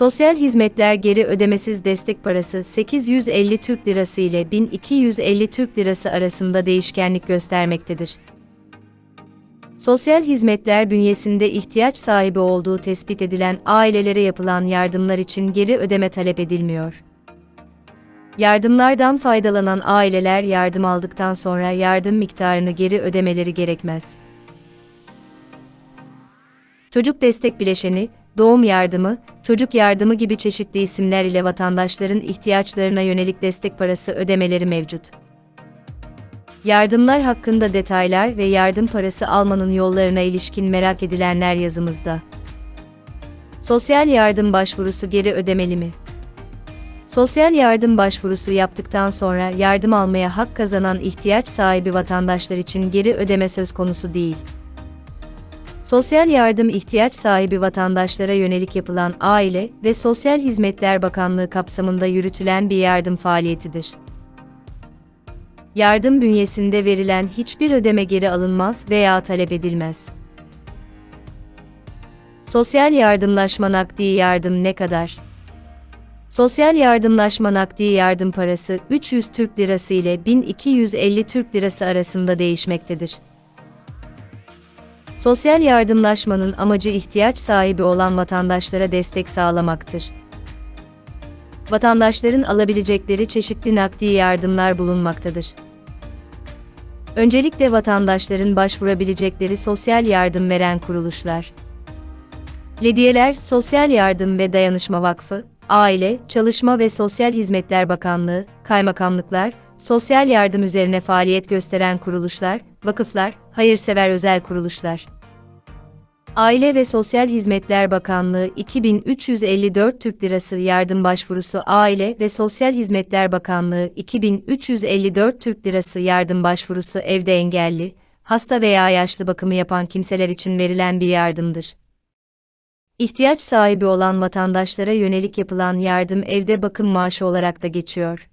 Sosyal hizmetler geri ödemesiz destek parası 850 Türk Lirası ile 1250 Türk Lirası arasında değişkenlik göstermektedir. Sosyal hizmetler bünyesinde ihtiyaç sahibi olduğu tespit edilen ailelere yapılan yardımlar için geri ödeme talep edilmiyor. Yardımlardan faydalanan aileler yardım aldıktan sonra yardım miktarını geri ödemeleri gerekmez. Çocuk destek bileşeni, doğum yardımı, çocuk yardımı gibi çeşitli isimler ile vatandaşların ihtiyaçlarına yönelik destek parası ödemeleri mevcut. Yardımlar hakkında detaylar ve yardım parası almanın yollarına ilişkin merak edilenler yazımızda. Sosyal yardım başvurusu geri ödemeli mi? Sosyal yardım başvurusu yaptıktan sonra yardım almaya hak kazanan ihtiyaç sahibi vatandaşlar için geri ödeme söz konusu değil. Sosyal yardım ihtiyaç sahibi vatandaşlara yönelik yapılan Aile ve Sosyal Hizmetler Bakanlığı kapsamında yürütülen bir yardım faaliyetidir. Yardım bünyesinde verilen hiçbir ödeme geri alınmaz veya talep edilmez. Sosyal yardımlaşma nakdi yardım ne kadar? Sosyal yardımlaşma nakdi yardım parası 300 Türk Lirası ile 1250 Türk Lirası arasında değişmektedir. Sosyal yardımlaşmanın amacı ihtiyaç sahibi olan vatandaşlara destek sağlamaktır. Vatandaşların alabilecekleri çeşitli nakdi yardımlar bulunmaktadır. Öncelikle vatandaşların başvurabilecekleri sosyal yardım veren kuruluşlar. Lediyeler, Sosyal Yardım ve Dayanışma Vakfı, Aile, Çalışma ve Sosyal Hizmetler Bakanlığı, kaymakamlıklar, sosyal yardım üzerine faaliyet gösteren kuruluşlar, vakıflar, hayırsever özel kuruluşlar. Aile ve Sosyal Hizmetler Bakanlığı 2354 Türk Lirası yardım başvurusu Aile ve Sosyal Hizmetler Bakanlığı 2354 Türk Lirası yardım başvurusu evde engelli, hasta veya yaşlı bakımı yapan kimseler için verilen bir yardımdır. İhtiyaç sahibi olan vatandaşlara yönelik yapılan yardım evde bakım maaşı olarak da geçiyor.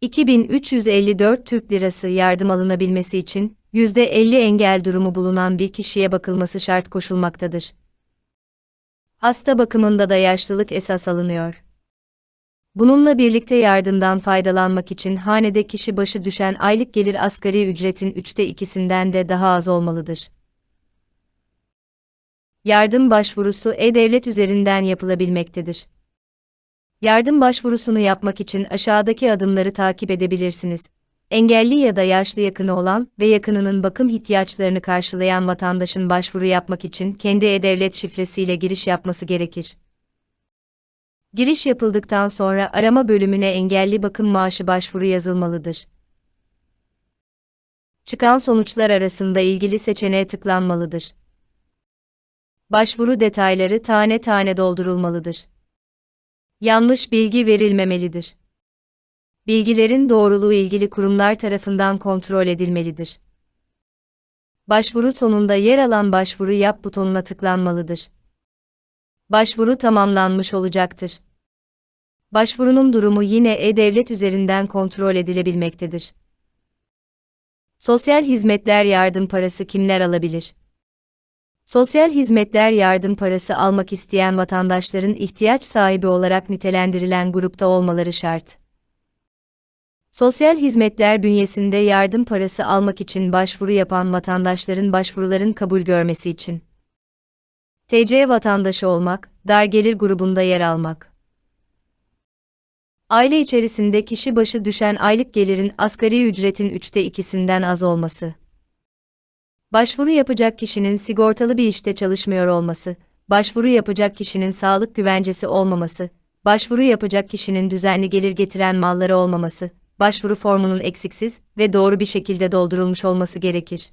2354 Türk Lirası yardım alınabilmesi için %50 engel durumu bulunan bir kişiye bakılması şart koşulmaktadır. Hasta bakımında da yaşlılık esas alınıyor. Bununla birlikte yardımdan faydalanmak için hanede kişi başı düşen aylık gelir asgari ücretin üçte ikisinden de daha az olmalıdır. Yardım başvurusu e-devlet üzerinden yapılabilmektedir. Yardım başvurusunu yapmak için aşağıdaki adımları takip edebilirsiniz. Engelli ya da yaşlı yakını olan ve yakınının bakım ihtiyaçlarını karşılayan vatandaşın başvuru yapmak için kendi e-devlet şifresiyle giriş yapması gerekir. Giriş yapıldıktan sonra arama bölümüne engelli bakım maaşı başvuru yazılmalıdır. Çıkan sonuçlar arasında ilgili seçeneğe tıklanmalıdır. Başvuru detayları tane tane doldurulmalıdır. Yanlış bilgi verilmemelidir. Bilgilerin doğruluğu ilgili kurumlar tarafından kontrol edilmelidir. Başvuru sonunda yer alan başvuru yap butonuna tıklanmalıdır. Başvuru tamamlanmış olacaktır. Başvurunun durumu yine e-devlet üzerinden kontrol edilebilmektedir. Sosyal hizmetler yardım parası kimler alabilir? Sosyal hizmetler yardım parası almak isteyen vatandaşların ihtiyaç sahibi olarak nitelendirilen grupta olmaları şart. Sosyal hizmetler bünyesinde yardım parası almak için başvuru yapan vatandaşların başvuruların kabul görmesi için TC vatandaşı olmak, dar gelir grubunda yer almak. Aile içerisinde kişi başı düşen aylık gelirin asgari ücretin üçte ikisinden az olması. Başvuru yapacak kişinin sigortalı bir işte çalışmıyor olması, başvuru yapacak kişinin sağlık güvencesi olmaması, başvuru yapacak kişinin düzenli gelir getiren malları olmaması, başvuru formunun eksiksiz ve doğru bir şekilde doldurulmuş olması gerekir.